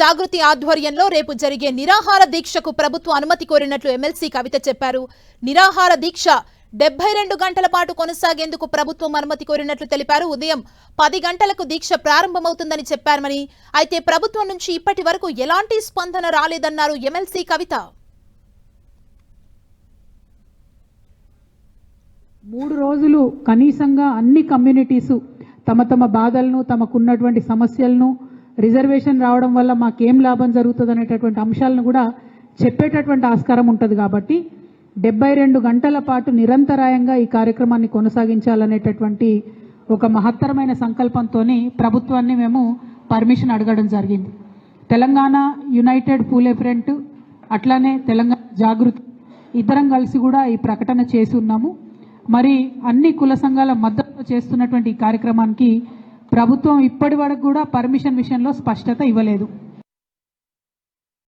జాగృతి ఆధ్వర్యంలో రేపు జరిగే నిరాహార దీక్షకు ప్రభుత్వం అనుమతి కోరినట్లు ఎమ్మెల్సీ కవిత చెప్పారు. నిరాహార దీక్ష డెబ్బై రెండు గంటల పాటు కొనసాగేందుకు ప్రభుత్వం అనుమతి కోరినట్లు తెలిపారు. ఉదయం పది గంటలకు దీక్ష ప్రారంభమవుతుందని చెప్పారని అయితే ప్రభుత్వం నుంచి ఇప్పటి వరకు ఎలాంటి స్పందన రాలేదన్నారు ఎమ్మెల్సీ కవిత. మూడు రోజులు కనీసంగా అన్ని కమ్యూనిటీసు తమ తమ బాధలను తమకున్నటువంటి సమస్యలను రిజర్వేషన్ రావడం వల్ల మాకేం లాభం జరుగుతుంది అనేటటువంటి అంశాలను కూడా చెప్పేటటువంటి ఆస్కారం ఉంటుంది కాబట్టి డెబ్బై రెండు గంటల పాటు నిరంతరాయంగా ఈ కార్యక్రమాన్ని కొనసాగించాలనేటటువంటి ఒక మహత్తరమైన సంకల్పంతో ప్రభుత్వాన్ని మేము పర్మిషన్ అడగడం జరిగింది. తెలంగాణ యునైటెడ్ పూలే ఫ్రంట్ అట్లానే తెలంగాణ జాగృతి ఇద్దరం కలిసి కూడా ఈ ప్రకటన చేసి ఉన్నాము. మరి అన్ని కుల సంఘాల మద్దతు చేస్తున్నటువంటి ఈ కార్యక్రమానికి ప్రభుత్వం ఇప్పటి వరకు కూడా పర్మిషన్ విషయంలో స్పష్టత ఇవ్వలేదు.